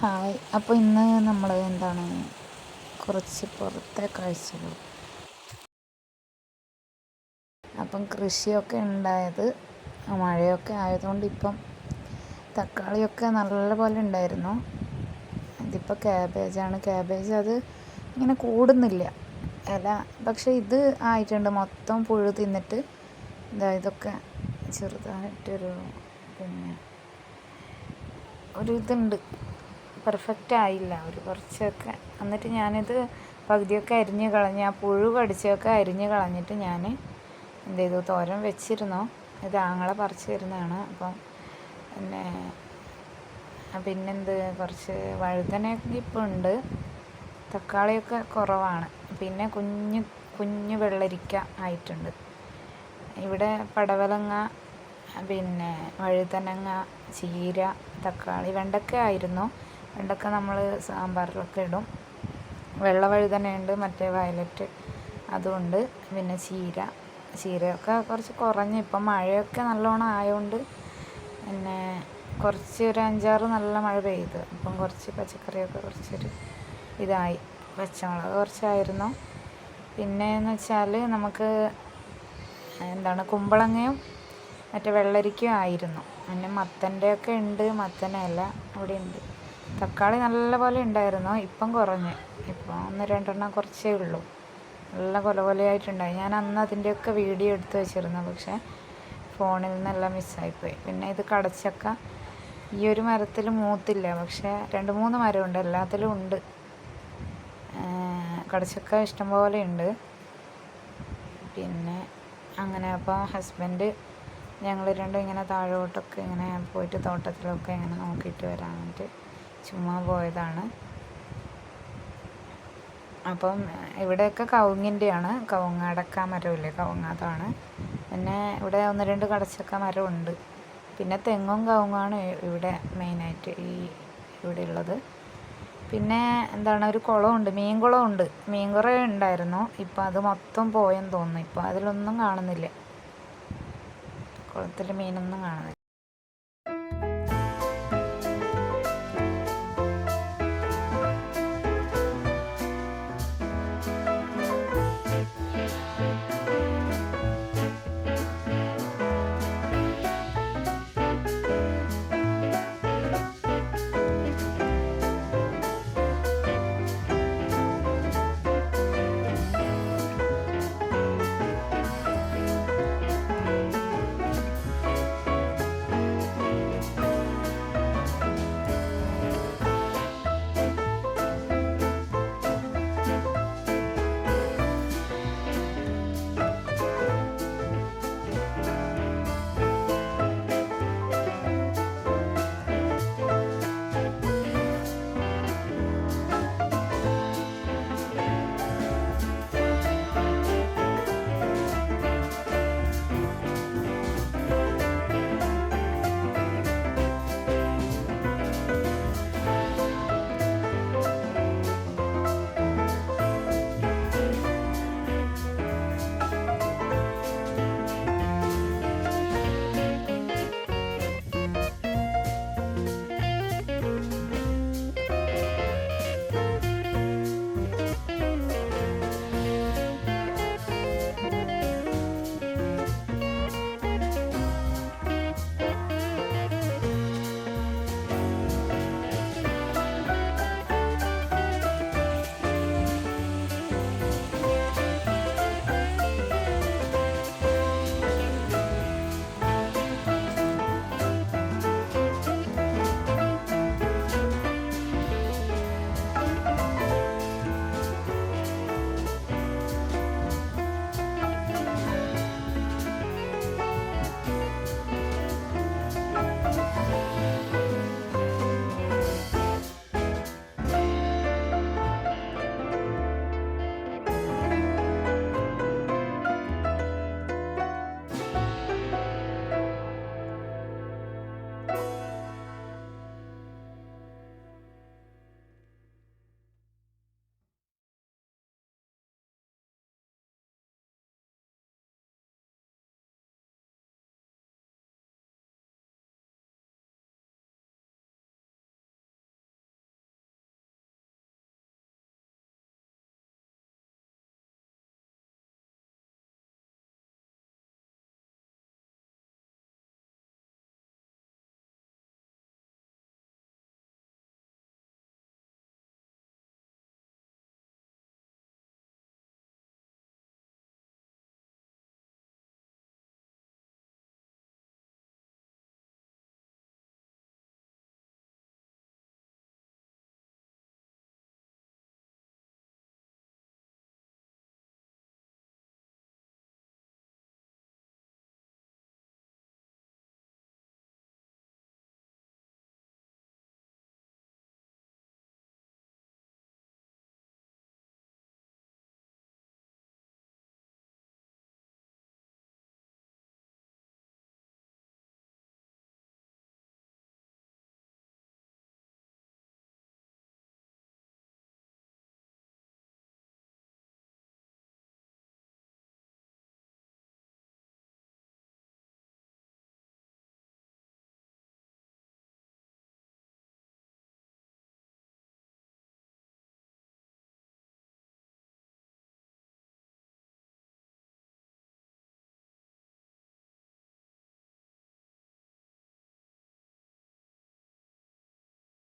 Hi. അപ്പോൾ ഇന്ന് നമ്മൾ എന്താണ്? കുറച്ച് പുറത്തെ കാഴ്ചകൾ. അപ്പം കൃഷിയൊക്കെ ഉണ്ടായത് മഴയൊക്കെ ആയതുകൊണ്ട് ഇപ്പം തക്കാളിയൊക്കെ നല്ലപോലെ ഉണ്ടായിരുന്നു. ഇതിപ്പോൾ ക്യാബേജാണ്. ക്യാബേജ് അത് ഇങ്ങനെ കൂടുന്നില്ല. ഇല പക്ഷേ ഇത് ആയിട്ടുണ്ട്. മൊത്തം പുഴു തിന്നിട്ട് ഇതാ ഇതൊക്കെ ചെറുതായിട്ടൊരു പിന്നെ ഒരു ഇതുണ്ട്. പെർഫെക്റ്റ് ആയില്ല. ഒരു കുറച്ചൊക്കെ. എന്നിട്ട് ഞാനിത് പകുതിയൊക്കെ അരിഞ്ഞ് കളഞ്ഞ് ആ പുഴു കടിച്ചൊക്കെ അരിഞ്ഞ് കളഞ്ഞിട്ട് ഞാൻ എന്ത് ചെയ്തു? തോരൻ വെച്ചിരുന്നു. ഇത് ആങ്ങളെ പറിച്ച് തരുന്നതാണ്. അപ്പം പിന്നെ പിന്നെന്ത്? കുറച്ച് വഴുതനയൊക്കെ ഇപ്പോൾ ഉണ്ട്. തക്കാളിയൊക്കെ കുറവാണ്. പിന്നെ കുഞ്ഞ് കുഞ്ഞ് വെള്ളരിക്ക ആയിട്ടുണ്ട്. ഇവിടെ പടവലങ്ങ പിന്നെ വഴുതനങ്ങ ചീര തക്കാളി വെണ്ടക്ക ആയിരുന്നു. വെണ്ടക്ക നമ്മൾ സാമ്പാറിലൊക്കെ ഇടും. വെള്ള വഴുതനയുണ്ട് മറ്റേ വയലറ്റ് അതുകൊണ്ട് പിന്നെ ചീര. ചീരയൊക്കെ കുറച്ച് കുറഞ്ഞ് ഇപ്പം മഴയൊക്കെ നല്ലോണം ആയതുകൊണ്ട് പിന്നെ കുറച്ച് ഒരു അഞ്ചാറ് നല്ല മഴ പെയ്ത്. അപ്പം കുറച്ച് പച്ചക്കറിയൊക്കെ കുറച്ചൊരു ഇതായി. പച്ചമുളക് കുറച്ചായിരുന്നു. പിന്നെ എന്ന് വെച്ചാൽ നമുക്ക് എന്താണ് കുമ്പളങ്ങയും മറ്റേ വെള്ളരിക്കും ആയിരുന്നു. പിന്നെ മത്തന്റെ ഒക്കെ ഉണ്ട് മത്തനല്ല അവിടെ ഉണ്ട് തക്കാളി നല്ല പോലെ ഉണ്ടായിരുന്നു. ഇപ്പം കുറഞ്ഞ്. ഇപ്പം ഒന്ന് രണ്ടെണ്ണം കുറച്ചേ ഉള്ളൂ. നല്ല കൊല കൊലയായിട്ടുണ്ടായി. ഞാൻ അന്ന് അതിന്റെയൊക്കെ വീഡിയോ എടുത്ത് വെച്ചിരുന്നു. പക്ഷേ ഫോണിൽ നിന്നെല്ലാം മിസ്സായിപ്പോയി. പിന്നെ ഇത് കടച്ചക്ക. ഈ ഒരു മരത്തിൽ മൂത്തില്ല. പക്ഷേ രണ്ട് മൂന്ന് മരമുണ്ട്. എല്ലാത്തിലും ഉണ്ട്. കടച്ചക്ക ഇഷ്ടംപോലെ ഉണ്ട്. പിന്നെ അങ്ങനെ അപ്പോൾ ഹസ്ബൻഡ് ഞങ്ങൾ രണ്ടും ഇങ്ങനെ താഴോട്ടൊക്കെ ഇങ്ങനെ പോയിട്ട് തോട്ടത്തിലൊക്കെ ഇങ്ങനെ നോക്കിയിട്ട് വരാൻ വേണ്ടിയിട്ട് ചുമ്മാ പോയതാണ്. അപ്പം ഇവിടെയൊക്കെ കവുങ്ങിന്റെയാണ്. കവുങ്ങ് അടക്ക മരമില്ലേ? കവുങ്ങ് അതാണ്. പിന്നെ ഇവിടെ ഒന്ന് രണ്ട് കടച്ചക്ക മരമുണ്ട്. പിന്നെ തെങ്ങും കവുങ്ങാണ് ഇവിടെ മെയിനായിട്ട് ഈ ഇവിടെ ഉള്ളത് പിന്നെ എന്താണ്? ഒരു കുളമുണ്ട്. മീൻ കുളമുണ്ട് മീൻ ഉണ്ടായിരുന്നു. ഇപ്പം അത് മൊത്തം പോയെന്ന് തോന്നുന്നു. ഇപ്പം അതിലൊന്നും കാണുന്നില്ല. കുളത്തിൽ മീനൊന്നും കാണുന്നില്ല.